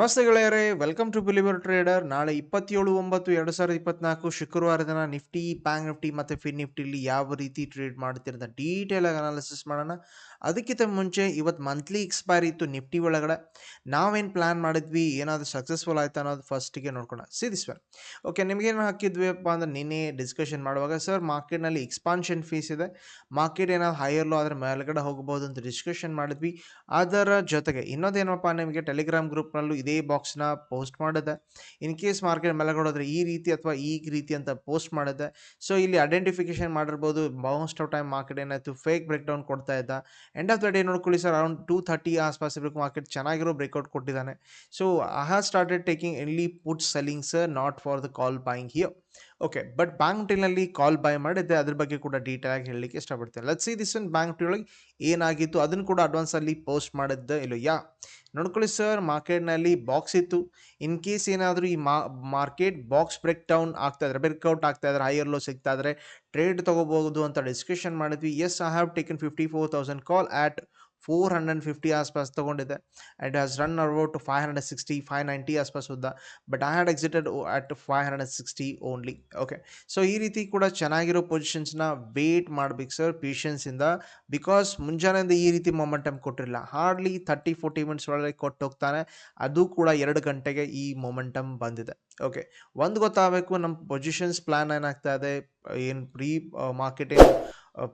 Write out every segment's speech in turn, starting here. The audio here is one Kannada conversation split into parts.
ನಮಸ್ತೆ ಗೆಳೆಯರೇ ವೆಲ್ಕಮ್ ಟು ಬಿಲಿವರ್ ಟ್ರೇಡರ್ ನಾಳೆ ಇಪ್ಪತ್ತೇಳು ಒಂಬತ್ತು ಎರಡು ಸಾವಿರದ ಇಪ್ಪತ್ನಾಲ್ಕು ಶುಕ್ರವಾರ ದಿನ ನಿಫ್ಟಿ ಬ್ಯಾಂಕ್ ನಿಫ್ಟಿ ಮತ್ತು ಫಿನ್ ನಿಫ್ಟಿಲಿ ಯಾವ ರೀತಿ ಟ್ರೇಡ್ ಮಾಡ್ತಿರೋದ ಡೀಟೇಲ್ ಆಗಿ ಅನಾಲಿಸಿಸ್ ಮಾಡೋಣ. ಅದಕ್ಕಿಂತ ಮುಂಚೆ ಇವತ್ತು ಮಂತ್ಲಿ ಎಕ್ಸ್ಪೈರಿ ಇತ್ತು ನಿಫ್ಟಿ ಒಳಗಡೆ. ನಾವೇನು ಪ್ಲ್ಯಾನ್ ಮಾಡಿದ್ವಿ, ಏನಾದರೂ ಸಕ್ಸಸ್ಫುಲ್ ಆಯ್ತಾ ಅನ್ನೋದು ಫಸ್ಟಿಗೆ ನೋಡ್ಕೊಳ್ಳೋಣ. ಸಿದಿಸ್ವೆ ಓಕೆ ನಿಮಗೇನು ಹಾಕಿದ್ವಿಪ್ಪ ಅಂದ್ರೆ ನಿನ್ನೆ ಡಿಸ್ಕಷನ್ ಮಾಡುವಾಗ ಸರ್ ಮಾರ್ಕೆಟ್ನಲ್ಲಿ ಎಕ್ಸ್ಪಾನ್ಷನ್ ಫೀಸ್ ಇದೆ. ಮಾರ್ಕೆಟ್ ಏನಾದ್ರು ಹೈಯರ್ ಲೋ ಆದರೆ ಮೇಲ್ಗಡೆ ಹೋಗ್ಬೋದು ಅಂತ ಡಿಸ್ಕಷನ್ ಮಾಡಿದ್ವಿ. ಅದರ ಜೊತೆಗೆ ಇನ್ನೊಂದೇನಪ್ಪ ನಿಮಗೆ ಟೆಲಿಗ್ರಾಮ್ ಗ್ರೂಪ್ನಲ್ಲೂ ಇದೇ ಬಾಕ್ಸ್ನ ಪೋಸ್ಟ್ ಮಾಡಿದೆ ಇನ್ ಕೇಸ್ ಮಾರ್ಕೆಟ್ ಮೇಲೆಗಡೋದ್ರೆ ಈ ರೀತಿ ಅಥವಾ ಈ ರೀತಿ ಅಂತ ಪೋಸ್ಟ್ ಮಾಡಿದೆ ಸೊ ಇಲ್ಲಿ ಐಡೆಂಟಿಫಿಕೇಶನ್ ಮಾಡಿರ್ಬೋದು. ಬೌನ್ಸ್ ಆಫ್ ಟೈಮ್ ಮಾರ್ಕೆಟ್ ಏನಾಯಿತು? ಫೇಕ್ ಬ್ರೇಕ್ ಡೌನ್ ಕೊಡ್ತಾ ಇದ್ದ. ಎಂಡ್ ಆಫ್ ದ ಡೇ ನೋಡ್ಕೊಳ್ಳಿ ಸರ್ ಅರೌಂಡ್ ಟೂ ಥರ್ಟಿ ಆಸ್ಪಾಸ್ ಇರಬೇಕು ಮಾರ್ಕೆಟ್ ಚೆನ್ನಾಗಿರೋ ಬ್ರೇಕ್ಔಟ್ ಕೊಟ್ಟಿದ್ದಾನೆ. So I have started taking only put selling sir not for the call buying here okay but bank ಟೀಲ್ನಲ್ಲಿ call buy ಮಾಡಿದ್ದೆ ಅದ್ರ ಬಗ್ಗೆ ಕೂಡ ಡೀಟೇಲ್ ಆಗಿ ಹೇಳಲಿಕ್ಕೆ ಇಷ್ಟಪಡ್ತೇನೆ. ಲೆಟ್ ಸಿ ದಿಸ್ ಬ್ಯಾಂಕ್ ಟೀ ಒಳಗೆ ಏನಾಗಿತ್ತು, ಅದನ್ನು ಕೂಡ ಅಡ್ವಾನ್ಸಲ್ಲಿ ಪೋಸ್ಟ್ ಮಾಡಿದ್ದೆ ಇಲ್ಲೋ ಯಾ, ನೋಡ್ಕೊಳ್ಳಿ ಸರ್ ಮಾರ್ಕೆಟ್ನಲ್ಲಿ ಬಾಕ್ಸ್ ಇತ್ತು. ಇನ್ ಕೇಸ್ ಏನಾದರೂ ಈ ಮಾರ್ಕೆಟ್ ಬಾಕ್ಸ್ ಬ್ರೇಕ್ ಡೌನ್ ಆಗ್ತಾ ಇದ್ರೆ ಬ್ರೇಕ್ಔಟ್ ಆಗ್ತಾ ಇದ್ರೆ ಹೈಯರ್ ಲೋ ಸಿಗ್ತಾ ಇದ್ರೆ ಟ್ರೇಡ್ ತೊಗೋಬೋದು ಅಂತ ಡಿಸ್ಕಷನ್ ಮಾಡಿದ್ವಿ. Yes I have taken fifty four thousand call at four hundred fifty ಆಸ್ಪಾಸ್ ತೊಗೊಂಡಿದೆ and has run about five hundred sixty five ninety ಆಸ್ಪಾಸ್ ಉದ್ದ. But I had exited at five hundred sixty only okay so ಈ ರೀತಿ ಕೂಡ ಚೆನ್ನಾಗಿರೋ ಪೊಸಿಷನ್ಸ್ನ ವೇಟ್ ಮಾಡ್ಬೇಕು ಸರ್ ಪೇಷನ್ಸಿಂದ ಬಿಕಾಸ್ ಮುಂಜಾನೆಯಿಂದ ಈ ರೀತಿ ಮೊಮೆಂಟಮ್ ಕೊಟ್ಟಿರಲಿಲ್ಲ. ಹಾರ್ಡ್ಲಿ ತರ್ಟಿ ಫೋರ್ಟಿ ಮಿನಿಟ್ಸ್ ಒಳಗೆ ಕೊಟ್ಟು ಹೋಗ್ತಾನೆ. ಅದು ಕೂಡ ಎರಡು ಗಂಟೆಗೆ ಈ ಮೊಮೆಂಟಮ್ ಬಂದಿದೆ. ಓಕೆ ಒಂದು ಗೊತ್ತಾಗಬೇಕು ನಮ್ಮ ಪೊಸಿಷನ್ಸ್ ಪ್ಲ್ಯಾನ್ ಏನಾಗ್ತಾ ಇದೆ. ಏನು ಪ್ರೀ ಮಾರ್ಕೆಟ್ ಏನು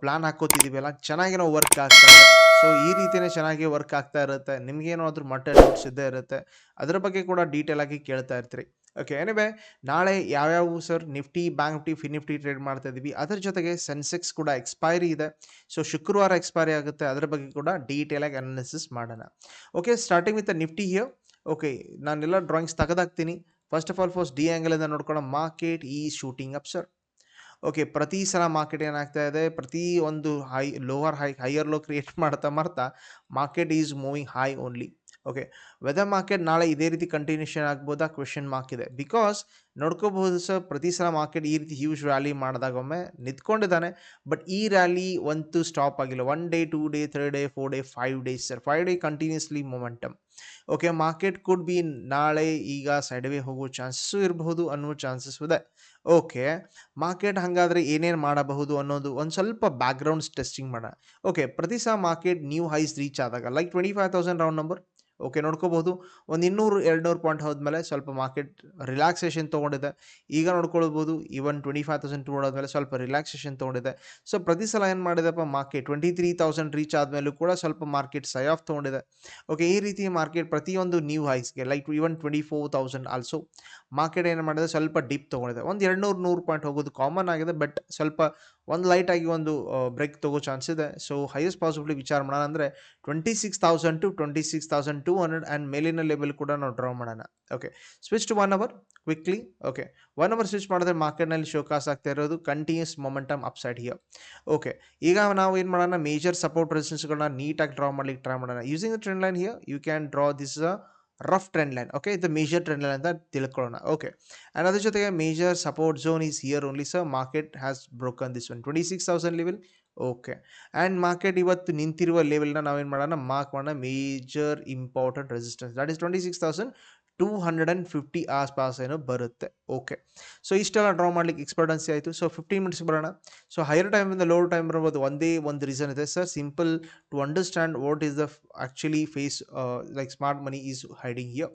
ಪ್ಲ್ಯಾನ್ ಹಾಕೋತಿದ್ದೀವಲ್ಲ ಚೆನ್ನಾಗಿ ನಾವು ವರ್ಕ್ ಆಗ್ತಾ ಇದೆ. ಸೊ ಈ ರೀತಿಯೇ ಚೆನ್ನಾಗಿ ವರ್ಕ್ ಆಗ್ತಾ ಇರುತ್ತೆ. ನಿಮ್ಗೇನಾದ್ರೂ ಮಟ್ಟ ಡೌಟ್ಸ್ ಇದ್ದೇ ಇರುತ್ತೆ. ಅದ್ರ ಬಗ್ಗೆ ಕೂಡ ಡೀಟೇಲ್ ಆಗಿ ಕೇಳ್ತಾ ಇರ್ತೀರಿ. ಓಕೆ ಏನಿವೆ ನಾಳೆ ಯಾವ್ಯಾವ sir Nifty bank Nifty fin Nifty trade ಮಾಡ್ತಾ ಇದ್ದೀವಿ ಅದ್ರ ಜೊತೆಗೆ ಸೆನ್ಸೆಕ್ಸ್ ಕೂಡ ಎಕ್ಸ್ಪೈರಿ ಇದೆ. ಸೊ ಶುಕ್ರವಾರ ಎಕ್ಸ್ಪೈರಿ ಆಗುತ್ತೆ. ಅದ್ರ ಬಗ್ಗೆ ಕೂಡ ಡೀಟೇಲ್ ಆಗಿ ಅನಾಲಿಸಿಸ್ ಮಾಡೋಣ. Okay starting with Nifty here okay ನಾನೆಲ್ಲ drawings ತೆಗೆದಾಕ್ತೀನಿ. First of all first the ಆ್ಯಂಗಲಿಂದ ನೋಡ್ಕೊಳ್ಳೋ ಮಾರ್ಕೆಟ್ ಈ ಶೂಟಿಂಗ್ ಅಪ್ ಸರ್ ಓಕೆ, ಪ್ರತಿ ಸಲ ಮಾರ್ಕೆಟ್ ಏನಾಗ್ತಾ ಇದೆ? ಪ್ರತಿ ಒಂದು high lower high higher low create ಮಾಡ್ತಾ ಮಾಡ್ತಾ market is moving high only okay whether market ನಾಳೆ ಇದೇ ರೀತಿ ಕಂಟಿನ್ಯೂಷನ್ ಆಗ್ಬೋದಾ? ಕ್ವೆಶನ್ ಮಾರ್ಕ್ ಇದೆ. ಬಿಕಾಸ್ ನೋಡ್ಕೋಬಹುದು ಸರ್ ಪ್ರತಿ ಸಲ ಮಾರ್ಕೆಟ್ ಈ ರೀತಿ ಹ್ಯೂಜ್ ರ್ಯಾಲಿ ಮಾಡಿದಾಗೊಮ್ಮೆ ನಿಂತ್ಕೊಂಡಿದ್ದಾನೆ. ಬಟ್ ಈ ರ್ಯಾಲಿ ಒಂದು ಸ್ಟಾಪ್ ಆಗಿಲ್ಲ. One day two day three day four day five days sir five day continuously momentum okay market could be ನಾಳೆ ಈಗ ಸೈಡ್ವೇ ಹೋಗೋ ಚಾನ್ಸಸ್ಸು ಇರಬಹುದು ಅನ್ನೋ ಚಾನ್ಸಸ್ ಇದೆ. ಓಕೆ ಮಾರ್ಕೆಟ್ ಹಾಗಾದರೆ ಏನೇನು ಮಾಡಬಹುದು ಅನ್ನೋದು ಒಂದು ಸ್ವಲ್ಪ ಬ್ಯಾಕ್ಗ್ರೌಂಡ್ಸ್ ಟೆಸ್ಟಿಂಗ್ ಮಾಡೋಣ. ಓಕೆ ಪ್ರತಿ ಸಹ ಮಾರ್ಕೆಟ್ ನ್ಯೂ ಹೈಸ್ ರೀಚ್ ಆದಾಗ like twenty five thousand round number okay, ನೋಡ್ಕೋಬಹುದು. ಒಂದು ಇನ್ನೂರು ಎರಡು ನೂರು ಪಾಯಿಂಟ್ ಹೋದ್ಮೇಲೆ ಸ್ವಲ್ಪ ಮಾರ್ಕೆಟ್ ರಿಲ್ಯಾಕ್ಸೇಷನ್ ತೊಗೊಂಡಿದೆ. ಈಗ ನೋಡ್ಕೊಳ್ಬೋದು even twenty five thousand to ಹೋದ್ಮೇಲೆ ಸ್ವಲ್ಪ ರಿಲ್ಯಾಕ್ಸೇಷನ್ ತೊಗೊಂಡಿದೆ. ಸೊ ಪ್ರತಿ ಸಲ ಏನು ಮಾಡಿದೆಪ್ಪ market twenty three thousand reach ಆದಮೇಲೂ ಕೂಡ ಸ್ವಲ್ಪ ಮಾರ್ಕೆಟ್ ಸೈ ಆಫ್ ತೊಗೊಂಡಿದೆ. ಓಕೆ ಈ ರೀತಿ ಮಾರ್ಕೆಟ್ ಪ್ರತಿಯೊಂದು new ಹೈಸ್ಗೆ like even twenty four thousand also market ಏನು ಮಾಡಿದೆ? ಸ್ವಲ್ಪ ಡೀಪ್ ತೊಗೊಂಡಿದೆ. ಒಂದು ಎರಡು ನೂರು ಪಾಯಿಂಟ್ ಹೋಗೋದು ಕಾಮನ್ ಆಗಿದೆ ಬಟ್ ಸ್ವಲ್ಪ ಒಂದು ಲೈಟಾಗಿ ಒಂದು ಬ್ರೇಕ್ ತೊಗೋ ಚಾನ್ಸ್ ಇದೆ. ಸೊ ಹೈಯೆಸ್ಟ್ ಪಾಸಿಬಿಲಿಟಿ ವಿಚಾರ ಮಾಡೋಣ ಅಂದರೆ twenty six thousand to twenty six thousand two hundred and ಮೇಲಿನ ಲೆವೆಲ್ ಕೂಡ ನಾವು ಡ್ರಾ ಮಾಡೋಣ. Okay switch to one hour quickly okay one hour switch ಮಾಡಿದ್ರೆ ಮಾರ್ಕೆಟ್ನಲ್ಲಿ ಶೋಕಾಸ್ ಆಗ್ತಾ ಇರೋದು. Continues momentum upside here okay ಈಗ ನಾವು ಏನು ಮಾಡೋಣ? ಮೇಜರ್ ಸಪೋರ್ಟ್ ರೆಸಿಸ್ಟೆನ್ಸ್ಗಳನ್ನ ನೀಟಾಗಿ ಡ್ರಾ ಮಾಡ್ಲಿಕ್ಕೆ ಟ್ರೈ ಮಾಡೋಣ. Using trend line here you can draw this a rough trend line okay ಇದು ಮೇಜರ್ ಟ್ರೆಂಡ್ ಲೈನ್ ಅಂತ ತಿಳ್ಕೊಳ್ಳೋಣ ಓಕೆ ಆ್ಯಂಡ್ ಅದ್ರ ಜೊತೆಗೆ major support zone is here only sir market has broken this one twenty six thousand level okay and market ಇವತ್ತು ನಿಂತಿರುವ ಲೆವೆಲ್ನ ನಾವೇನು ಮಾಡೋಣ? ಮಾರ್ಕ್ ಮಾಡೋಣ. Major important resistance that is twenty six thousand two hundred and fifty ಆಸ್ಪಾಸ್ ಏನೋ ಬರುತ್ತೆ. ಓಕೆ ಸೊ ಇಷ್ಟೆಲ್ಲ ಡ್ರಾ ಮಾಡ್ಲಿಕ್ಕೆ ಎಕ್ಸ್ಪರ್ಟೆನ್ಸಿ ಆಯಿತು. ಸೊ ಫಿಫ್ಟೀನ್ ಮಿನಿಟ್ಸ್ ಬರೋಣ. ಸೊ ಹೈಯರ್ ಟೈಮಿಂದ ಲೋವರ್ ಟೈಮ್ ಇರ್ಬೋದು ಒಂದೇ ಒಂದು ರೀಸನ್ ಇದೆ. Sir simple to understand what is the actually phase like smart money is hiding here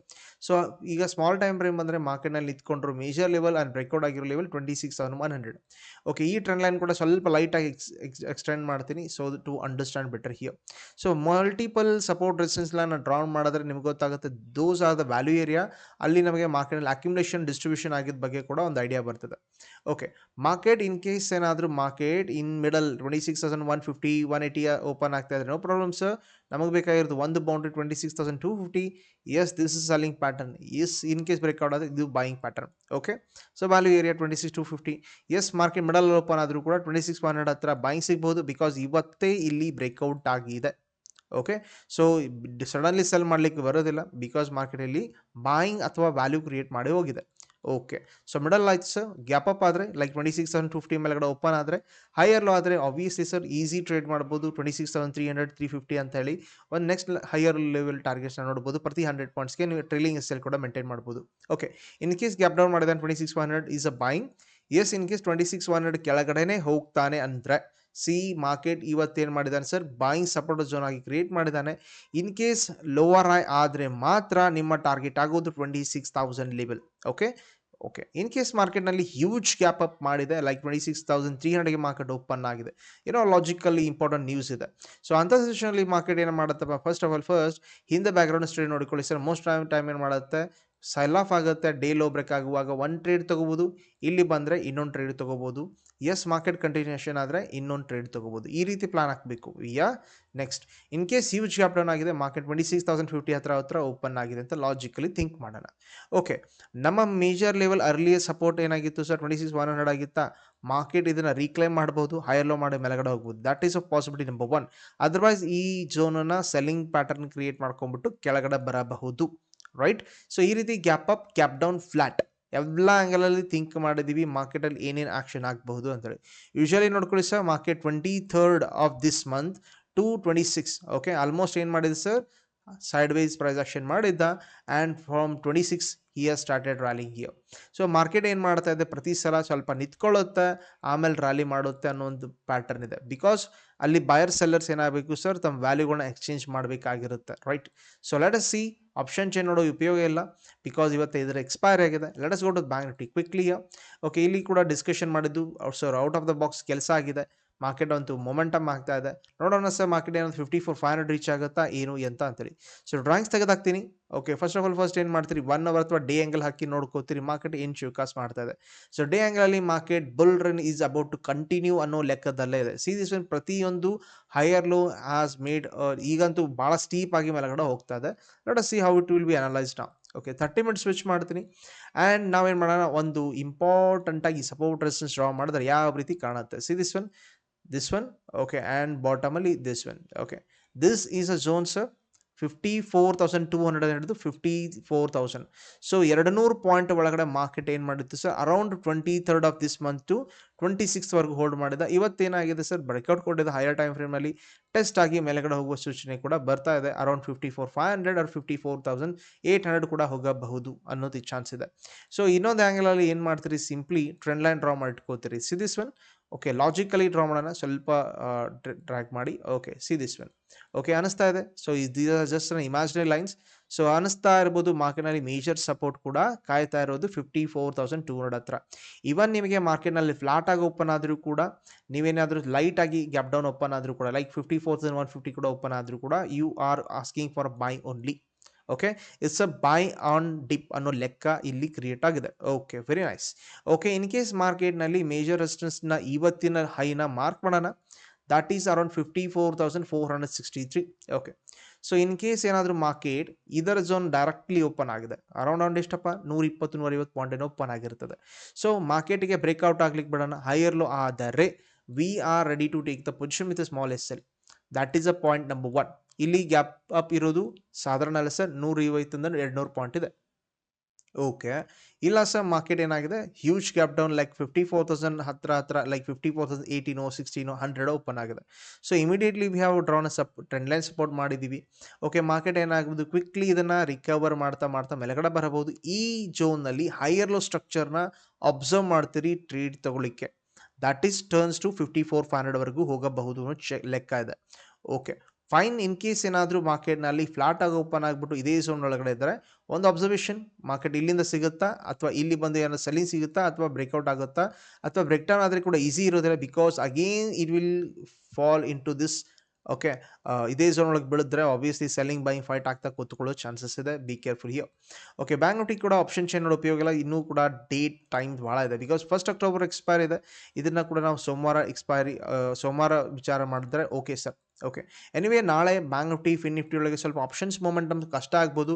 so ಈಗ ಸ್ಮಾಲ್ ಟೈಮ್ ಫ್ರೇಮ್ ಅಂದರೆ ಮಾರ್ಕೆಟ್ನಲ್ಲಿ ನಿಂತ್ಕೊಂಡ್ರು ಮೇಜರ್ ಲೆವೆಲ್ ಆ್ಯಂಡ್ ಬ್ರೇಕ್ಔಟ್ ಆಗಿರೋ level twenty six thousand one hundred okay ಈ ಟ್ರೆಂಡ್ ಲೈನ್ ಕೂಡ ಸ್ವಲ್ಪ ಲೈಟಾಗಿ ಎಕ್ಸ್ ಎಕ್ಸ್ ಎಕ್ಸ್ಟೆಂಡ್ ಮಾಡ್ತೀನಿ. So to understand better here so multiple support ರೆಸಿಸ್ಟೆನ್ಸ್ನ draw ಮಾಡಿದ್ರೆ ನಿಮ್ಗೆ ಗೊತ್ತಾಗುತ್ತೆ those are the value area ಅಲ್ಲಿ ನಮಗೆ ಮಾರ್ಕೆಟಲ್ಲಿ ಅಕ್ಯುಮುಲೇಷನ್ ಡಿಸ್ಟ್ರಿಬ್ಯೂಷನ್ ಆಗಿದ್ದ ಬಗ್ಗೆ ಕೂಡ ಒಂದು ಐಡಿಯಾ ಬರ್ತದೆ. ಓಕೆ ಮಾರ್ಕೆಟ್ ಇನ್ ಕೇಸ್ ಏನಾದರೂ market in middle twenty six thousand one fifty one ಏಯ್ಟಿಯ open ಆಗ್ತಾ ಇದ್ರೆ ನೋ ಪ್ರಾಬ್ಲಮ್ ಸರ್ ನಮಗೆ ಬೇಕಾಗಿರೋದು ಒಂದು boundary twenty six thousand two fifty yes this is selling pattern yes in case breakout ಆದರೆ ಇದು buying pattern okay so value area twenty six two fifty yes market middle open ಆದರೂ ಕೂಡ ಟ್ವೆಂಟಿ ಸಿಕ್ಸ್ ಒನ್ ಹಂಡ್ರೆಡ್ ಹತ್ರ ಬಾಯಿಂಗ್ ಸಿಗ್ಬೋದು ಬಿಕಾಸ್ ಇವತ್ತೇ ಇಲ್ಲಿ ಬ್ರೇಕ್ಔಟ್ ಆಗಿದೆ. ಓಕೆ ಸೊ ಸಡನ್ಲಿ ಸೆಲ್ ಮಾಡಲಿಕ್ಕೆ ಬರೋದಿಲ್ಲ ಬಿಕಾಸ್ ಮಾರ್ಕೆಟಲ್ಲಿ ಬಾಯಿಂಗ್ ಅಥವಾ ವ್ಯಾಲ್ಯೂ ಕ್ರಿಯೇಟ್ ಮಾಡಿ ಹೋಗಿದೆ. ಓಕೆ ಸೊ ಮಿಡಲ್ ಆಯ್ತು ಸರ್ ಗ್ಯಾಪ್ ಅಪ್ ಆದರೆ like twenty six thousand fifty ಮೇಲ್ಗಡೆ ಓಪನ್ ಆದರೆ ಹೈಯರ್ ಲೋ ಆದರೆ ಆಬ್ವಿಯಸ್ಲಿ ಸರ್ ಈಸಿ ಟ್ರೇಡ್ ಮಾಡ್ಬೋದು twenty six thousand three hundred three fifty ಅಂತ ಹೇಳಿ. ಒಂದು ನೆಕ್ಸ್ಟ್ ಹೈಯರ್ ಲೆವೆಲ್ ಟಾರ್ಗೆಟ್ಸ್ನ ನೋಡ್ಬೋದು, ಪ್ರತಿ ಹಂಡ್ರೆಡ್ ಪಾಯಿಂಟ್ಸ್ಗೆ ನೀವು ಟ್ರೇಲಿಂಗ್ ಎಸ್ ಎಲ್ ಕೂಡ ಮೇಂಟೈನ್ ಮಾಡ್ಬೋದು. Okay in case gap down ಮಾಡಿದ twenty six one hundred is a buying yes in case twenty six one hundred ಕೆಳಗಡೆನೇ ಹೋಗ್ತಾನೆ ಅಂದರೆ ಸಿ ಮಾರ್ಕೆಟ್ ಇವತ್ತೇನು ಮಾಡಿದ್ದಾನೆ ಸರ್? ಬಾಯಿಂಗ್ ಸಪೋರ್ಟ್ ಜೋನ್ ಆಗಿ ಕ್ರಿಯೇಟ್ ಮಾಡಿದ್ದಾನೆ ಇನ್ ಕೇಸ್ ಲೋವರ್ ಆಯ್ ಆದರೆ ಮಾತ್ರ ನಿಮ್ಮ ಟಾರ್ಗೆಟ್ ಆಗೋದು twenty six thousand level okay okay in case ಮಾರ್ಕೆಟ್ನಲ್ಲಿ ಹ್ಯೂಜ್ ಗ್ಯಾಪ್ ಅಪ್ ಮಾಡಿದೆ like twenty six thousand three ಹಂಡ್ರೆಡ್ಗೆ market open ಆಗಿದೆ. ಏನೋ ಲಾಜಿಕಲಿ ಇಂಪಾರ್ಟೆಂಟ್ ನ್ಯೂಸ್ ಇದೆ. ಸೊ ಅಂಥ ಸಿಚುವೇಷನಲ್ಲಿ ಮಾರ್ಕೆಟ್ ಏನು ಮಾಡುತ್ತಪ್ಪ? ಫಸ್ಟ್ ಆಫ್ ಆಲ್ ಫಸ್ಟ್ ಹಿಂದೆ ಬ್ಯಾಕ್ಗ್ರೌಂಡ್ ಸ್ಟಡಿ ನೋಡಿಕೊಳ್ಳಿ ಸರ್. ಮೋಸ್ಟ್ ಟೈಮ್ ಟೈಮ್ ಏನು ಮಾಡುತ್ತೆ? ಸೆಲ್ ಆಫ್ ಆಗುತ್ತೆ ಡೇ ಲೋ ಬ್ರೇಕ್ ಆಗುವಾಗ ಒಂದು ಟ್ರೇಡ್ ತೊಗೋಬೋದು, ಇಲ್ಲಿ ಬಂದರೆ ಇನ್ನೊಂದು ಟ್ರೇಡ್ ತೊಗೋಬೋದು. ಎಸ್ ಮಾರ್ಕೆಟ್ ಕಂಟಿನ್ಯೂಷನ್ ಆದರೆ ಇನ್ನೊಂದು ಟ್ರೇಡ್ ತೊಗೋಬೋದು. ಈ ರೀತಿ ಪ್ಲಾನ್ ಹಾಕಬೇಕು. Yeah next in case huge gap down ಆಗಿದೆ market twenty six thousand fifty ಹತ್ರ ಹತ್ರ ಓಪನ್ ಆಗಿದೆ ಅಂತ ಲಾಜಿಕಲಿ ಥಿಂಕ್ ಮಾಡೋಣ. ಓಕೆ ನಮ್ಮ ಮೇಜರ್ ಲೆವೆಲ್ ಅರ್ಲಿಯ ಸಪೋರ್ಟ್ ಏನಾಗಿತ್ತು sir twenty six one hundred ಆಗಿತ್ತಾ? ಮಾರ್ಕೆಟ್ ಇದನ್ನು ರೀಕ್ಲೈಮ್ ಮಾಡ್ಬೋದು ಹೈಯರ್ ಲೋ ಮಾಡಿ ಮೇಲಗಡೆ ಹೋಗ್ಬೋದು. That is a possibility number one otherwise ಈ ಝೋನನ್ನು ಸೆಲ್ಲಿಂಗ್ ಪ್ಯಾಟರ್ನ್ ಕ್ರಿಯೇಟ್ ಮಾಡ್ಕೊಂಬಿಟ್ಟು ಕೆಳಗಡೆ ಬರಬಹುದು. ರೈಟ್ ಸೊ ಈ ರೀತಿ gap up gap down flat ಎಲ್ಲ ಆ್ಯಂಗಲಲ್ಲಿ ಥಿಂಕ್ ಮಾಡಿದ್ದೀವಿ ಮಾರ್ಕೆಟಲ್ಲಿ ಏನೇನು ಆ್ಯಕ್ಷನ್ ಆಗಬಹುದು ಅಂತೇಳಿ. ಯೂಶಲಿ ನೋಡ್ಕೊಳ್ಳಿ sir market twenty third of this month to twenty six okay almost ಏನು ಮಾಡಿದೆ sir side wise price action ಮಾಡಿದ್ದ and from twenty six here started rallying here so market ಏನು ಮಾಡ್ತಾ ಇದೆ? ಪ್ರತಿ ಸಲ ಸ್ವಲ್ಪ ನಿಂತ್ಕೊಳ್ಳುತ್ತೆ, ಆಮೇಲೆ ರ್ಯಾಲಿ ಮಾಡುತ್ತೆ ಅನ್ನೋ ಒಂದು ಪ್ಯಾಟರ್ನ್ ಇದೆ. ಬಿಕಾಸ್ ಅಲ್ಲಿ ಬಯರ್ ಸೆಲ್ಲರ್ಸ್ ಏನಾಗಬೇಕು ಸರ್ ತಮ್ಮ ವ್ಯಾಲ್ಯೂಗಳನ್ನ exchange ಮಾಡಬೇಕಾಗಿರುತ್ತೆ right so let us see option change ನೋಡೋ ಉಪಯೋಗ ಇಲ್ಲ. ಬಿಕಾಸ್ ಇವತ್ತು ಇದರ ಎಕ್ಸ್ಪೈರ್ ಆಗಿದೆ. Let us go to bank Nifty quickly okay ಇಲ್ಲಿ ಕೂಡ ಡಿಸ್ಕಷನ್ ಮಾಡಿದ್ದು. Sir out of the box ಕೆಲಸ ಆಗಿದೆ. ಮಾರ್ಕೆಟ್ ಅಂತೂ ಮೊಮೆಂಟಮ್ ಆಗ್ತಾ ಇದೆ. ನೋಡೋಣ ಸರ್ ಮಾರ್ಕೆಟ್ ಏನಾದ್ರು fifty four five hundred reach ಆಗುತ್ತಾ, ಏನು ಅಂತ ಅಂತೇಳಿ. So drawings ತೆಗೆದಾಕ್ತೀನಿ. Okay first of all first ಏನು ಮಾಡ್ತೀರಿ? ಒನ್ ಅವರ್ ಅಥವಾ ಡೇ ಆ್ಯಂಗಲ್ ಹಾಕಿ ನೋಡ್ಕೋತೀರಿ. ಮಾರ್ಕೆಟ್ ಏನು ಶಿವಕಾಸ್ ಮಾಡ್ತಾ ಇದೆ. So day ಆ್ಯಂಗಲಲ್ಲಿ market bull run is about to continue ಅನ್ನೋ ಲೆಕ್ಕದಲ್ಲೇ ಇದೆ. ಸಿ ದಿಸ್ ಒನ್ ಪ್ರತಿಯೊಂದು ಹೈಯರ್ ಲೋ ಹ್ಯಾಸ್ ಮೇಡ್ ಈಗಂತೂ ಭಾಳ ಸ್ಟೀಪ್ ಆಗಿ ಮೇಲಗಡೆ ಹೋಗ್ತಾ ಇದೆ. ನೋಡ see how it will be analyse ನಾವು ಓಕೆ ತರ್ಟಿ ಮಿನಿಟ್ಸ್ ಸ್ವಿಚ್ ಮಾಡ್ತೀನಿ. ಆ್ಯಂಡ್ ನಾವೇನು ಮಾಡೋಣ? ಒಂದು ಇಂಪಾರ್ಟೆಂಟಾಗಿ ಸಪೋರ್ಟ್ ರೆಸಿಸ್ಟೆನ್ಸ್ ಡ್ರಾ ಮಾಡಿದ್ರೆ ಯಾವ ರೀತಿ ಕಾಣುತ್ತೆ? See this one this one? Okay, and bottomally this one. Okay. This is a zone, sir. Fifty thousand two hundred ಹಿಡಿದು ಫಿಫ್ಟಿ ಫೋರ್ ತೌಸಂಡ್ ಸೊ ಎರಡು ನೂರು ಪಾಯಿಂಟ್ ಒಳಗಡೆ ಮಾರ್ಕೆಟ್ ಏನು ಮಾಡಿತ್ತು sir around twenty third of this month to twenty ಸಿಕ್ಸ್ವರೆಗೂ hold ಮಾಡಿದ ಇವತ್ತೇನಾಗಿದೆ ಸರ್ ಬ್ರೇಕ್ಔಟ್ ಕೊಟ್ಟಿದೆ ಹೈಯರ್ ಟೈಮ್ ಫ್ರೇಮಲ್ಲಿ ಟೆಸ್ಟ್ ಆಗಿ ಮೇಲೆಗಡೆ ಹೋಗುವ ಸೂಚನೆ ಕೂಡ ಬರ್ತಾ ಇದೆ. Around fifty four five hundred or fifty four thousand eight hundred ಕೂಡ ಹೋಗಬಹುದು ಅನ್ನೋದು ಚಾನ್ಸ್ ಇದೆ. ಸೊ ಇನ್ನೊಂದು ಆ್ಯಂಗಲಲ್ಲಿ ಏನು ಮಾಡ್ತೀರಿ? ಸಿಂಪ್ಲಿ ಟ್ರೆಂಡ್ ಲೈನ್ ಡ್ರಾ ಮಾಡಿ ಇಟ್ಕೋತೀರಿ see this one okay logically draw ಮಾಡೋಣ. ಸ್ವಲ್ಪ ಟ್ರ್ಯಾಕ್ ಮಾಡಿ. Okay see this one okay ಅನಿಸ್ತಾ ಇದೆ? ಸೊ ಇದು ಜಸ್ಟ್ ಇಮ್ಯಾಜಿನರಿ ಲೈನ್ಸ್ ಸೊ ಅನಿಸ್ತಾ ಇರ್ಬೋದು ಮಾರ್ಕೆಟ್ನಲ್ಲಿ ಮೇಜರ್ ಸಪೋರ್ಟ್ ಕೂಡ ಕಾಯ್ತಾ ಇರೋದು fifty four thousand two hundred ಹತ್ರ. ಇವನ್ ನಿಮಗೆ ಮಾರ್ಕೆಟ್ನಲ್ಲಿ ಫ್ಲಾಟ್ ಆಗಿ ಓಪನ್ ಆದರೂ ಕೂಡ, ನೀವೇನಾದರೂ ಲೈಟ್ ಆಗಿ ಗ್ಯಾಪ್ ಡೌನ್ ಓಪನ್ ಆದರೂ ಕೂಡ like fifty four thousand one fifty ಕೂಡ ಓಪನ್ ಆದರೂ ಕೂಡ you are asking for buy only okay it's a buy on dip ಅನ್ನೋ ಲೆಕ್ಕ ಇಲ್ಲಿ ಕ್ರಿಯೇಟ್ ಆಗಿದೆ. Okay very nice okay in case ಮಾರ್ಕೆಟ್ನಲ್ಲಿ ಮೇಜರ್ ರೆಸಿಸ್ಟೆನ್ಸ್ನ ಇವತ್ತಿನ ಹೈನ ಮಾರ್ಕ್ ಮಾಡೋಣ. That is around fifty four thousand four hundred sixty three okay so in case ಏನಾದರೂ ಮಾರ್ಕೆಟ್ ಇದರ ಝೋನ್ ಡೈರೆಕ್ಟ್ಲಿ ಓಪನ್ ಆಗಿದೆ. ಅರೌಂಡ್ ಅರೌಂಡ್ ಎಷ್ಟಪ್ಪ? ನೂರ ಇಪ್ಪತ್ತು ನೂರ ಐವತ್ತು ಪಾಯಿಂಟ್ ಓಪನ್ ಆಗಿರ್ತದೆ ಸೊ ಮಾರ್ಕೆಟಿಗೆ ಬ್ರೇಕ್ಔಟ್ ಆಗ್ಲಿಕ್ಕೆ ಬಿಡೋಣ. ಹೈಯರ್ ಲೋ ಆದರೆ we are ready to take the position with small S L that is a point number one ಇಲ್ಲಿ ಗ್ಯಾಪ್ ಅಪ್ ಇರೋದು ಸಾಧಾರಣ ಅಲ್ಲ ಸರ್, ನೂರ ಐವತ್ತೊಂದು ಎರಡು ಪಾಯಿಂಟ್ ಇದೆ. ಓಕೆ ಇಲ್ಲ ಸರ್ ಮಾರ್ಕೆಟ್ ಏನಾಗಿದೆ? Huge gap down like fifty four thousand ಹತ್ರ ಹತ್ರ ಲೈಕ್ ಫಿಫ್ಟಿ ಫೋರ್ ತೌಸಂಡ್ ಏಯ್ಟೀನೋ ಸಿಕ್ಸ್ಟೀನೋ ಹಂಡ್ರೆಡ್ ಓಪನ್ ಆಗಿದೆ. So immediately we have drawn ಸಪ್ ಟ್ರೆಂಡ್ ಲೈನ್ ಸಪೋರ್ಟ್ ಮಾಡಿದ್ದೀವಿ. ಓಕೆ ಮಾರ್ಕೆಟ್ ಏನಾಗ್ಬೋದು ಕ್ವಿಕ್ಲಿ ಇದನ್ನು ರಿಕವರ್ ಮಾಡ್ತಾ ಮಾಡ್ತಾ ಮೆಲಗಡೆ ಬರಬಹುದು. ಈ ಜೋನ್ನಲ್ಲಿ ಹೈಯರ್ ಲೋ ಸ್ಟ್ರಕ್ಚರ್ನ ಅಬ್ಸರ್ವ್ ಮಾಡ್ತೀರಿ ಟ್ರೇಡ್ ತಗೊಳ್ಳಿಕ್ಕೆ. That is turns to fifty four five ಹಂಡ್ರೆಡ್ವರೆಗೂ ಹೋಗಬಹುದು ಅನ್ನೋ ಲೆಕ್ಕ ಇದೆ. ಓಕೆ ಫೈನ್ ಇನ್ ಕೇಸ್ ಏನಾದರೂ ಮಾರ್ಕೆಟ್ನಲ್ಲಿ ಫ್ಲಾಟ್ ಆಗಿ ಓಪನ್ ಆಗಿಬಿಟ್ಟು ಇದೇ ಝೋನ್ ಒಳಗಡೆ ಇದ್ದರೆ, ಒಂದು ಅಬ್ಸರ್ವೇಷನ್ ಮಾರ್ಕೆಟ್ ಇಲ್ಲಿಂದ ಸಿಗುತ್ತಾ, ಅಥವಾ ಇಲ್ಲಿ ಬಂದು ಏನೋ ಸೆಲ್ಲಿಂಗ್ ಸಿಗುತ್ತಾ, ಅಥವಾ ಬ್ರೇಕ್ಔಟ್ ಆಗುತ್ತಾ, ಅಥವಾ ಬ್ರೇಕ್ ಡೌನ್ ಆದರೆ ಕೂಡ ಈಸಿ ಇರೋದಿಲ್ಲ because again it will fall into this okay ಇದೇ ಝೋನ್ ಒಳಗೆ ಬೀಳಿದ್ರೆ ಆಬ್ವಿಯಸ್ಲಿ ಸೆಲ್ಲಿಂಗ್ ಬೈಂಗ್ ಫೈಟ್ ಆಗ್ತಾ ಕೂತ್ಕೊಳ್ಳೋ ಚಾನ್ಸಸ್ ಇದೆ. Be careful here okay bank Nifty ಕೂಡ ಆಪ್ಷನ್ ಚೇನ್ ನೋಡಿ ಉಪಯೋಗ ಇಲ್ಲ. ಇನ್ನೂ ಕೂಡ ಡೇಟ್ ಟೈಮ್ ಭಾಳ ಇದೆ. ಬಿಕಾಸ್ ಫಸ್ಟ್ ಅಕ್ಟೋಬರ್ ಎಕ್ಸ್ಪೈರ್ ಇದೆ. ಇದನ್ನು ಕೂಡ ನಾವು ಸೋಮವಾರ ಎಕ್ಸ್ಪೈರಿ ಸೋಮವಾರ ವಿಚಾರ ಮಾಡಿದ್ರೆ ಓಕೆ ಸರ್ ಓಕೆ ಎನಿವೇ ನಾಳೆ ಬ್ಯಾಂಕ್ ನಿಫ್ಟಿ ಫಿನ್ ನಿಫ್ಟಿ ಒಳಗೆ ಸ್ವಲ್ಪ ಆಪ್ಷನ್ಸ್ ಮೊಮೆಂಟಮ್ ಕಷ್ಟ ಆಗ್ಬೋದು.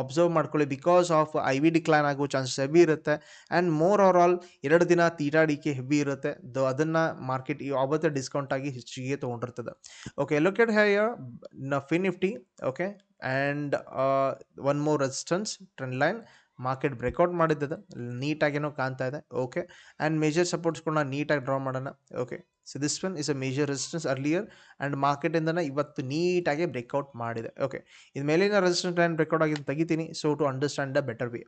ಅಬ್ಸರ್ವ್ ಮಾಡ್ಕೊಳ್ಳಿ. Because of I V decline ಆಗೋ ಚಾನ್ಸಸ್ ಹೆವಿ ಇರುತ್ತೆ. ಆ್ಯಂಡ್ ಮೋರ್ ಓವರ್ ಆಲ್ ಎರಡು ದಿನ ತೀಟಾಡಿಕೆ ಹೆವಿ ಇರುತ್ತೆ. ದ, ಅದನ್ನು ಮಾರ್ಕೆಟ್ ಯಾವತ್ತೇ ಡಿಸ್ಕೌಂಟ್ ಆಗಿ ಹೆಚ್ಚಿಗೆ ತೊಗೊಂಡಿರ್ತದೆ. Okay locate ಹೇಯರ್ನ fin Nifty okay and one more resistance trend line market breakout ಮಾಡಿದ್ದದ. ನೀಟಾಗೇನೋ ಕಾಣ್ತಾ ಇದೆ. ಓಕೆ ಆ್ಯಂಡ್ ಮೇಜರ್ ಸಪೋರ್ಟ್ಸ್ಗಳನ್ನ ನೀಟಾಗಿ ಡ್ರಾ ಮಾಡೋಣ. Okay so this one is a major resistance earlier and ಮಾರ್ಕೆಟಿಂದನೇ ಇವತ್ತು ನೀಟಾಗಿ ಬ್ರೇಕ್ಔಟ್ ಮಾಡಿದೆ. ಓಕೆ ಇದು ಮೇಲಿನ ರೆಸಿಸ್ಟೆನ್ಸ್ ಲೈನ್ ಬ್ರೇಕ್ಔಟ್ ಆಗಿದ್ದು ತೆಗಿತೀನಿ. So to understand the better way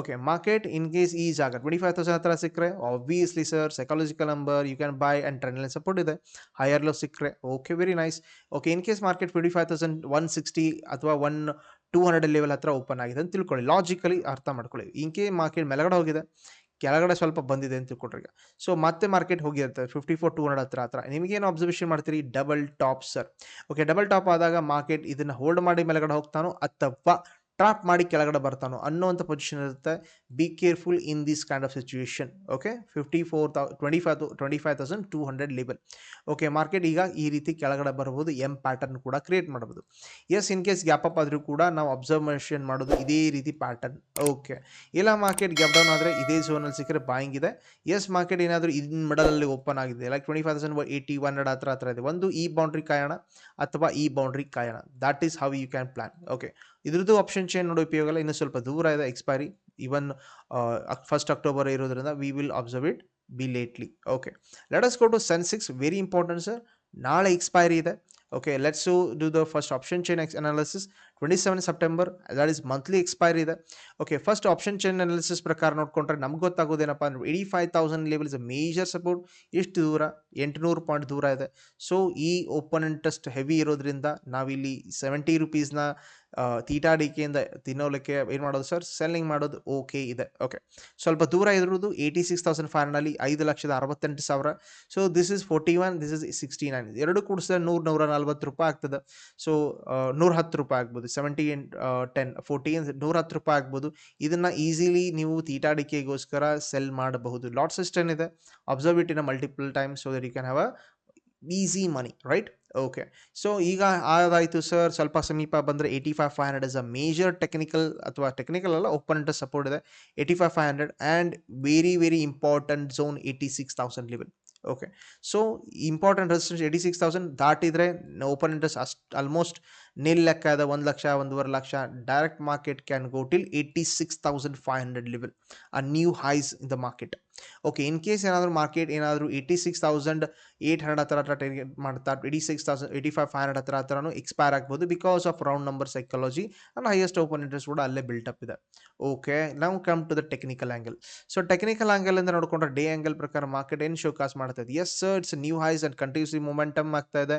okay market in case ಈ ಜಾಗ ಟ್ವೆಂಟಿ ಫೈವ್ ತೌಸಂಡ್ ಹತ್ರ ಸಿಕ್ಕರೆ. Obviously sir psychological number you can buy and trend line support ಇದೆ. ಹೈಯರ್ ಲೋ ಸಿಕ್ಕರೆ. Okay very nice okay in case market twenty five thousand one sixty ಅಥವಾ ಒನ್ ಟೂ ಹಂಡ್ರೆಡ್ ಲೆವೆಲ್ ಹತ್ರ ಓಪನ್ ಆಗಿದೆ ಅಂತ ತಿಳ್ಕೊಳ್ಳಿ. ಲಾಜಿಕಲಿ ಅರ್ಥ ಮಾಡ್ಕೊಳ್ಳಿ. ಇನ್ ಕೇಸ್ ಮಾರ್ಕೆಟ್ ಮೆಲಗಡೆ ಹೋಗಿದೆ ಕೆಳಗಡೆ ಸ್ವಲ್ಪ ಬಂದಿದೆ ಅಂತ ತಿಳ್ಕೊಟ್ರಿ ಈಗ. ಸೊ ಮತ್ತೆ ಮಾರ್ಕೆಟ್ ಹೋಗಿರುತ್ತೆ. ಫಿಫ್ಟಿ ಫೋರ್ ಟೂ ಹಂಡ್ರೆಡ್ ಹತ್ರ ಹತ್ರ ನಿಮಗೇನು ಅಬ್ಸರ್ವೇಷನ್ ಮಾಡ್ತೀರಿ? Double top sir okay double top ಆದಾಗ ಮಾರ್ಕೆಟ್ ಇದನ್ನು ಹೋಲ್ಡ್ ಮಾಡಿ ಮೇಲೆಗಡೆ ಹೋಗ್ತಾನೋ ಅಥವಾ ಟ್ರಾಪ್ ಮಾಡಿ ಕೆಳಗಡೆ ಬರ್ತಾನೋ ಅನ್ನೋವಂಥ ಪೊಸಿಷನ್ ಇರುತ್ತೆ. Be careful in this kind of situation okay fifty four thou twenty five twenty five thousand two hundred level okay market ಈಗ ಈ ರೀತಿ ಕೆಳಗಡೆ ಬರ್ಬೋದು ಎಂ ಪ್ಯಾಟರ್ನ್ ಕೂಡ ಕ್ರಿಯೇಟ್ ಮಾಡ್ಬೋದು. Yes in case gap up ಆದರೂ ಕೂಡ ನಾವು ಅಬ್ಸರ್ವೇಷನ್ ಮಾಡೋದು ಇದೇ ರೀತಿ ಪ್ಯಾಟರ್ನ್ ಓಕೆ ಇಲ್ಲ ಮಾರ್ಕೆಟ್ ಗ್ಯಾಪ್ ಡೌನ್ ಆದರೆ ಇದೇ ಝೋನಲ್ಲಿ ಸಿಕ್ಕರೆ ಬಾಯಿಂಗ್ ಇದೆ. ಎಸ್ ಮಾರ್ಕೆಟ್ ಏನಾದರೂ ಇನ್ ಮಿಡಲಲ್ಲಿ ಓಪನ್ ಆಗಿದೆ like twenty five thousand eighty one hundred ಹತ್ರ ಹತ್ರ ಇದೆ. ಒಂದು ಈ ಬೌಂಡ್ರಿ ಕಾಯೋಣ ಅಥವಾ ಈ boundary ಕಾಯೋಣ. That is how you can plan okay ಇದ್ರದ್ದು ಆಪ್ಷನ್ ಚೇಂಜ್ ನೋಡಿ ಉಪಯೋಗ ಇಲ್ಲ. ಇನ್ನು ಸ್ವಲ್ಪ ದೂರ ಇದೆ ಎಕ್ಸ್ಪೈರಿ ಇವನ್ ಫಸ್ಟ್ ಅಕ್ಟೋಬರ್ ಇರೋದ್ರಿಂದ we will observe it be lately okay let us go to Sensex very important sir ನಾಳೆ ಎಕ್ಸ್ಪೈರಿ ಇದೆ. Okay let's do the first option chain X analysis twenty seven September that is monthly expiry ಇದೆ. Okay first option chain analysis ಪ್ರಕಾರ ನೋಡ್ಕೊಂಡ್ರೆ ನಮ್ಗೆ ಗೊತ್ತಾಗೋದೇನಪ್ಪ ಅಂದ್ರೆ eighty five thousand level is major support ಎಷ್ಟು ದೂರ, ಎಂಟುನೂರು ಪಾಯಿಂಟ್ ದೂರ ಇದೆ. ಸೊ ಈ ಓಪನ್ ಇಂಟ್ರೆಸ್ಟ್ ಹೆವಿ ಇರೋದ್ರಿಂದ ನಾವಿಲ್ಲಿ ಸೆವೆಂಟಿ ರುಪೀಸ್ನ ತೀಟಾಡಿಕೆಯಿಂದ ತಿನ್ನೋಲಿಕ್ಕೆ ಏನು ಮಾಡೋದು ಸರ್ ಸೆಲ್ಲಿಂಗ್ ಮಾಡೋದು ಓಕೆ ಇದೆ. ಓಕೆ ಸ್ವಲ್ಪ ದೂರ ಇರೋದು ಏಯ್ಟಿ ಸಿಕ್ಸ್ ತೌಸಂಡ್ ಫೈವ್ ಹಂಡ್ರಲ್ಲಿ ಐದು ಲಕ್ಷದ ಅರವತ್ತೆಂಟು ಸಾವಿರ. So this is forty one this is sixty nine ಎರಡು ಕೂಡಿಸಿದ್ರೆ ನೂರು ನೂರ ನಲ್ವತ್ತು ರೂಪಾಯಿ ಆಗ್ತದೆ. ಸೊ ನೂರ ಹತ್ತು ರೂಪಾಯಿ ಆಗ್ಬೋದು. ಸೆವೆಂಟಿ ಟೆನ್ ಫೋರ್ಟೀನ್ ನೂರ ಹತ್ತು ರೂಪಾಯಿ ಆಗ್ಬೋದು. ಇದನ್ನು ಈಸಿಲಿ ನೀವು ತೀಟಾ ತೀಟಾಡಿಕೆಗೋಸ್ಕರ ಸೆಲ್ ಮಾಡಬಹುದು. ಲಾಟ್ ಸಿಸ್ಟಮ್ ಇದೆ. Observe it in multiple times so that you can have a easy money right okay so ಈಗ ಆದಾಯಿತು ಸರ್ ಸ್ವಲ್ಪ ಸಮೀಪ ಬಂದರೆ eighty five five hundred is a major technical ಅಥವಾ ಟೆಕ್ನಿಕಲ್ ಅಲ್ಲ ಇಂಟ್ರೆಸ್ಟ್ ಸಪೋರ್ಟ್ ಇದೆ. Eighty five five hundred and very very important zone eighty six thousand level okay so important resistance eighty six thousand ದಾಟಿದರೆ open interest ಅಷ್ಟು ಆಲ್ಮೋಸ್ಟ್ ನಿಲ್ ಲೆಕ್ಕ ಇದೆ ಒಂದು ಲಕ್ಷ, ಒಂದೂವರೆ lakh direct market can go till eighty six thousand five hundred level a new highs in the market okay in case ಏನಾದರೂ ಮಾರ್ಕೆಟ್ ಏನಾದರೂ eighty six thousand eight hundred ಹತ್ರ ಹತ್ರ ಟಾರ್ಗೆಟ್ ಮಾಡ್ತಾ eighty six thousand eighty five five hundred ಹತ್ರ ಹತ್ರನೂ ಎಕ್ಸ್ಪೈರ್ ಆಗ್ಬೋದು because of round number psychology and highest open interest ಕೂಡ ಅಲ್ಲೇ ಬಿಲ್ಟ್ ಅಪ್ ಇದೆ. ಓಕೆ ನಾವು come to the technical angle so technical angle ಅಂತ ನೋಡಿಕೊಂಡ್ರೆ ಡೇ ಆ್ಯಂಗಲ್ ಪ್ರಕಾರ ಮಾರ್ಕೆಟ್ ಏನು ಶೋಕಾಸ್ ಮಾಡ್ತಾ ಇದೆ? Yes sir it's new highs and continuously momentum ಆಗ್ತಾ ಇದೆ.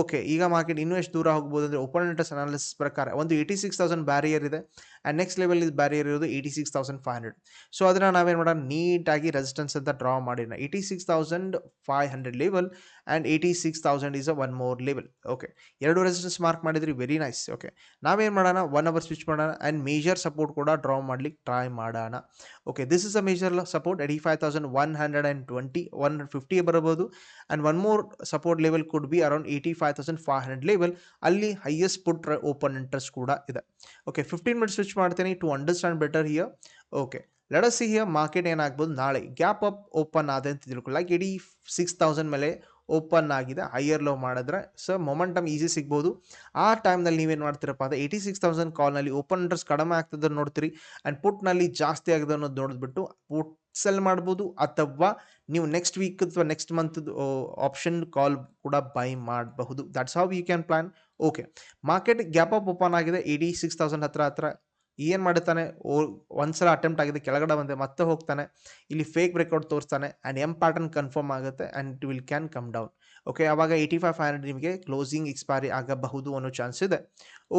ಓಕೆ ಈಗ ಮಾರ್ಕೆಟ್ ಇನ್ನೂ ಎಷ್ಟು ದೂರ ಹೋಗ್ಬೋದು ಅಂದರೆ ಓಪನ್ ಇಂಟ್ರೆಸ್ಟ್ ಅನಾಲಿಸಿಸ್ ಪ್ರಕಾರ ಒಂದು ಏಯ್ಟಿ ಸಿಕ್ಸ್ ತೌಸಂಡ್ ಬ್ಯಾರಿಯರ್ ಇದೆ. ಆ್ಯಂಡ್ ನೆಕ್ಸ್ಟ್ ಲೆವೆಲ್ ಇದು ಬ್ಯಾರಿಯರ್ ಇರೋದು eighty six thousand five hundred so ಅದನ್ನು ನಾವೇನು ಮಾಡೋಣ? ನೀಟಾಗಿ ರೆಸಿಸ್ಟೆನ್ಸ್ ಅಂತ draw ಮಾಡಿರೋಣ. Eighty six thousand five hundred level and eighty six thousand is a one more level okay ಎರಡು ರೆಸಿಸ್ಟೆನ್ಸ್ ಮಾರ್ಕ್ ಮಾಡಿದ್ರಿ ವೆರಿ ನೈಸ್ ಓಕೆ ನಾವೇನು ಮಾಡೋಣ? ಒನ್ ಅವರ್ ಸ್ವಿಚ್ ಮಾಡೋಣ ಆ್ಯಂಡ್ ಮೇಜರ್ ಸಪೋರ್ಟ್ ಕೂಡ ಡ್ರಾ ಮಾಡ್ಲಿಕ್ಕೆ ಟ್ರೈ ಮಾಡೋಣ. Okay this is a major support eighty five thousand one hundred and twenty one fifty ಬರಬಹುದು. And one more support level could be around eighty five thousand five hundred level ಅಲ್ಲಿ ಹೈಯೆಸ್ಟ್ ಪುಟ್ ಓಪನ್ ಇಂಟ್ರೆಸ್ಟ್ ಕೂಡ ಇದೆ. ಓಕೆ ಫಿಫ್ಟೀನ್ ಮಿನಿಟ್ಸ್ ಸ್ವಿಚ್ ಮಾಡ್ತೀನಿ to understand better here okay let us here market ಏನಾಗ್ಬೋದು ನಾಳೆ. ಗ್ಯಾಪ್ ಅಪ್ ಓಪನ್ ಆದ ಅಂತ ಲೈಕ್ ಇಡೀ ಸಿಕ್ಸ್ ತೌಸಂಡ್ ಮೇಲೆ ಓಪನ್ ಆಗಿದೆ. ಹೈಯರ್ ಲೋ ಮಾಡಿದ್ರೆ ಸೊ ಮೊಮೆಂಟಮ್ ಈಸಿ ಸಿಗ್ಬೋದು. ಆ ಟೈಮ್ನಲ್ಲಿ ನೀವೇನು ಮಾಡ್ತೀರಪ್ಪ ಅಂದರೆ ಏಯ್ಟಿ ಸಿಕ್ಸ್ ತೌಸಂಡ್ ಕಾಲ್ನಲ್ಲಿ ಓಪನ್ ಇಂಟ್ರೆಸ್ಟ್ ಕಡಿಮೆ ಆಗ್ತದೆ ನೋಡ್ತೀರಿ. ಆ್ಯಂಡ್ ಪುಟ್ನಲ್ಲಿ ಜಾಸ್ತಿ ಆಗಿದೆ ಅನ್ನೋದು ನೋಡಿದ್ಬಿಟ್ಟು ಪುಟ್ ಸೆಲ್ ಮಾಡ್ಬೋದು. ಅಥವಾ ನೀವು ನೆಕ್ಸ್ಟ್ ವೀಕ್ ಅಥವಾ ನೆಕ್ಸ್ಟ್ ಮಂತ್ ಆಪ್ಷನ್ ಕಾಲ್ ಕೂಡ ಬೈ ಮಾಡಬಹುದು. That's how you can plan okay market gap up open ಆಗಿದೆ. ಏಯ್ಟಿ ಸಿಕ್ಸ್ ತೌಸಂಡ್ ಹತ್ರ ಹತ್ರ. ಏನು ಮಾಡುತ್ತಾನೆ? ಓ, ಒಂದ್ಸಲ ಅಟೆಂಪ್ಟ್ ಆಗಿದೆ, ಕೆಳಗಡೆ ಬಂದೆ, ಮತ್ತೆ ಹೋಗ್ತಾನೆ. ಇಲ್ಲಿ ಫೇಕ್ ಬ್ರೇಕ್ಔಟ್ ತೋರಿಸ್ತಾನೆ ಆ್ಯಂಡ್ ಎಂ ಪ್ಯಾಟರ್ನ್ ಕನ್ಫರ್ಮ್ ಆಗುತ್ತೆ and it will can come down okay ಆವಾಗ ಏಯ್ಟಿ ಫೈವ್ ಫೈವ್ ಹಂಡ್ರೆಡ್ ನಿಮಗೆ ಕ್ಲೋಸಿಂಗ್ ಎಕ್ಸ್ಪೈರಿ ಆಗಬಹುದು ಅನ್ನೋ ಚಾನ್ಸ್ ಇದೆ.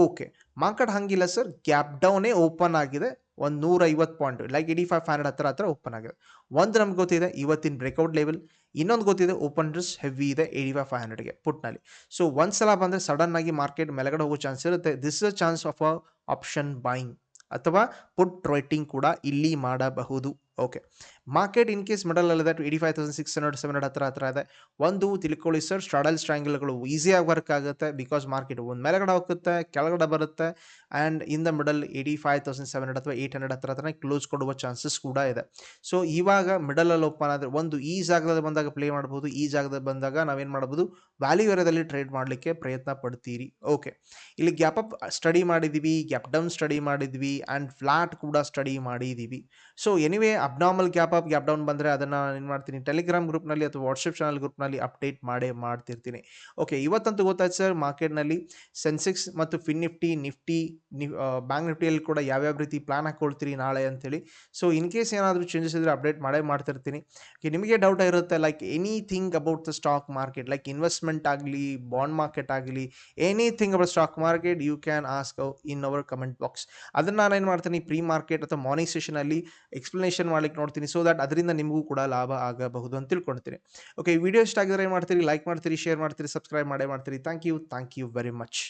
ಓಕೆ ಮಾರ್ಕೆಟ್ ಹಂಗಿಲ್ಲ ಸರ್ ಗ್ಯಾಪ್ ಡೌನೇ ಓಪನ್ ಆಗಿದೆ, ಒಂದು ನೂರ ಐವತ್ತು point like eighty five five hundred ಹತ್ರ ಹತ್ರ ಓಪನ್ ಆಗಿದೆ. ಒಂದು ನಮ್ಗೆ ಗೊತ್ತಿದೆ, ಇವತ್ತಿನ ಬ್ರೇಕ್ಔಟ್ ಲೆವೆಲ್ ಇನ್ನೊಂದು ಗೊತ್ತಿದೆ ಓಪನ್ ಡ್ರೆಸ್ ಹೆವಿ ಇದೆ ಏಯ್ಟಿ ಫೈವ್ ಫೈವ್ ಹಂಡ್ರೆಡ್ಗೆ ಪುಟ್ನಲ್ಲಿ. ಸೊ ಒಂದು ಸಲ ಬಂದರೆ ಸಡನ್ ಆಗಿ ಮಾರ್ಕೆಟ್ ಮೇಲೆಗಡೆ ಹೋಗೋ ಚಾನ್ಸ್ ಇರುತ್ತೆ. This is a chance of a option buying ಅಥವಾ ಪುಟ್ ರೈಟಿಂಗ್ ಕೂಡ ಇಲ್ಲಿ ಮಾಡಬಹುದು. Okay market in case ಮಿಡಲಲ್ಲಿದೆ eighty five thousand six hundred seven ಹತ್ರ ಹತ್ರ ಇದೆ. ಒಂದು, ತಿಳ್ಕೊಳ್ಳಿ ಸರ್ ಸ್ಟ್ರಾಡಲ್ ಸ್ಟ್ರಾಂಗಲ್ಗಳು ಈಸಿಯಾಗಿ ವರ್ಕ್ ಆಗುತ್ತೆ ಬಿಕಾಸ್ ಮಾರ್ಕೆಟ್ ಒಂದು ಮೇಲೆಗಡೆ ಹೋಗುತ್ತೆ, ಕೆಳಗಡೆ ಬರುತ್ತೆ and in the middle eighty five thousand seven hundred ಅಥವಾ ಏಯ್ಟ್ ಹಂಡ್ರೆಡ್ ಹತ್ರ ಹತ್ರ ಕ್ಲೋಸ್ ಕೊಡುವ ಚಾನ್ಸಸ್ ಕೂಡ ಇದೆ. ಸೊ ಇವಾಗ ಮಿಡಲಲ್ಲಿ ಓಪನ್ ಆದರೆ ಒಂದು ಈ ಜಾಗದಲ್ಲಿ ಬಂದಾಗ ಪ್ಲೇ ಮಾಡ್ಬೋದು, ಈ ಜಾಗದಲ್ಲಿ ಬಂದಾಗ ನಾವೇನು ಮಾಡ್ಬೋದು ವ್ಯಾಲ್ಯೂ ಏರಿಯಾದಲ್ಲಿ ಟ್ರೇಡ್ ಮಾಡಲಿಕ್ಕೆ ಪ್ರಯತ್ನ ಪಡ್ತೀರಿ. ಓಕೆ ಇಲ್ಲಿ ಗ್ಯಾಪ್ ಅಪ್ ಸ್ಟಡಿ ಮಾಡಿದ್ದೀವಿ ಗ್ಯಾಪ್ ಡೌನ್ ಸ್ಟಡಿ ಮಾಡಿದ್ವಿ ಆ್ಯಂಡ್ ಫ್ಲಾಟ್ ಕೂಡ ಸ್ಟಡಿ ಮಾಡಿದ್ದೀವಿ so anyway abnormal gap gap down ಬಂದರೆ ಅದನ್ನು ಏನು ಮಾಡ್ತೀನಿ. ಟೆಲಿಗ್ರಾಮ್ ಗ್ರೂಪ್ನಲ್ಲಿ ಅಥವಾ ವಾಟ್ಸಪ್ ಚಾನಲ್ ಗ್ರೂಪ್ನಲ್ಲಿ ಅಪ್ಡೇಟ್ ಮಾಡೇ ಮಾಡ್ತಿರ್ತೀನಿ. ಓಕೆ ಇವತ್ತಂತೂ ಗೊತ್ತಾಯ್ತು ಸರ್ ಮಾರ್ಕೆಟ್ನಲ್ಲಿ ಸೆನ್ಸೆಕ್ಸ್ ಮತ್ತು ಫಿನ್ ನಿಫ್ಟಿ ನಿಫ್ಟಿ ಬ್ಯಾಂಕ್ ನಿಫ್ಟಿಯಲ್ಲಿ ಕೂಡ ಯಾವ್ಯಾವ ರೀತಿ ಪ್ಲಾನ್ ಹಾಕ್ಕೊಳ್ತೀರಿ ನಾಳೆ ಅಂತೇಳಿ. ಸೊ ಇನ್ ಕೇಸ್ ಏನಾದರೂ ಚೇಂಜಸ್ ಇದ್ದರೆ ಅಪ್ಡೇಟ್ ಮಾಡೇ ಮಾಡ್ತಿರ್ತೀನಿ. ಓಕೆ ನಿಮಗೆ ಡೌಟ್ ಇರುತ್ತೆ like anything about the stock market like investment ಆಗಲಿ ಬಾಂಡ್ ಮಾರ್ಕೆಟ್ ಆಗಲಿ anything about stock market you can ask in our comment box ಅದನ್ನು ನಾನು ಏನು ಮಾಡ್ತೀನಿ ಪ್ರೀ ಮಾರ್ಕೆಟ್ ಅಥವಾ ಮಾರ್ನಿಂಗ್ ಸೆಷನಲ್ಲಿ ಎಕ್ಸ್ಪ್ಲನೇಷನ್ ಮಾಡ್ಲಿಕ್ಕೆ ನೋಡ್ತೀನಿ. ಸೊ ದಟ್ ಅದರಿಂದ ನಿಮಗೂ ಕೂಡ ಲಾಭ ಆಗಬಹುದು ಅಂತ ತಿಳ್ಕೊಳ್ತೀನಿ. ಓಕೆ ವಿಡಿಯೋ ಇಷ್ಟ ಆಗಿದ್ರೆ ಏನು ಮಾಡ್ತೀರಿ? ಲೈಕ್ ಮಾಡ್ತೀರಿ ಶೇರ್ ಮಾಡ್ತೀರಿ ಸಬ್ಸ್ಕ್ರೈಬ್ ಮಾಡೇ ಮಾಡ್ತೀರಿ. Thank you thank you very much